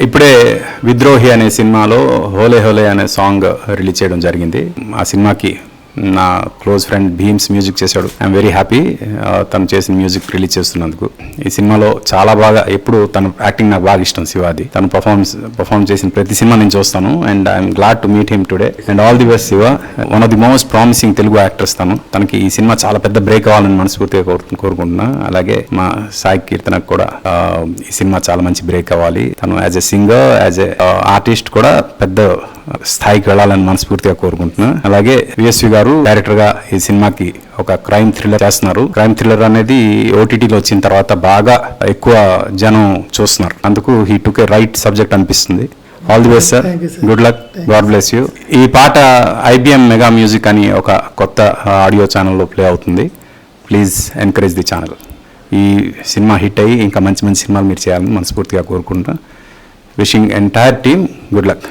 ఇప్పుడే విద్రోహి అనే సినిమాలో హోలే హోలే అనే సాంగ్ రిలీజ్ చేయడం జరిగింది. ఆ సినిమాకి నా క్లోజ్ ఫ్రెండ్ భీమ్స్ మ్యూజిక్ చేశాడు. ఐఎమ్ వెరీ హ్యాపీ తను చేసిన మ్యూజిక్ రిలీజ్ చేస్తున్నందుకు. ఈ సినిమాలో చాలా బాగా ఎప్పుడు తన యాక్టింగ్ నాకు బాగా ఇష్టం శివాది. తను పర్ఫార్మెన్స్ పర్ఫార్మ్ చేసిన ప్రతి సినిమా నేను చూస్తాను. And I'm glad to meet him today and all the best Shiva. One of the most promising Telugu actors తను. తనకి ఈ సినిమా చాలా పెద్ద బ్రేక్ అవ్వాలని మనస్ఫూర్తిగా కోరు కోరుకుంటున్నా. అలాగే మా సాయి కీర్తనకు కూడా ఈ సినిమా చాలా మంచి బ్రేక్ అవ్వాలి. తను as a singer as a artist కూడా పెద్ద స్థాయికి వెళ్ళాలని మనస్ఫూర్తిగా కోరుకుంటున్నా. అలాగే విఎస్వి గారు డైరెక్టర్గా ఈ సినిమాకి ఒక క్రైమ్ థ్రిల్లర్ చేస్తున్నారు. క్రైమ్ థ్రిల్లర్ అనేది ఓటీటీలో వచ్చిన తర్వాత బాగా ఎక్కువ జనం చూస్తున్నారు. అందుకు he took a right subject అనిపిస్తుంది. All the best sir. Good luck god bless you ఈ పాట ఐబిఎం మెగా మ్యూజిక్ అని ఒక కొత్త ఆడియో ఛానల్లో ప్లే అవుతుంది. Please encourage the channel. ఈ సినిమా హిట్ అయ్యి ఇంకా మంచి మంచి సినిమాలు మీరు చేయాలని మనస్ఫూర్తిగా కోరుకుంటున్నా. Wishing entire team good luck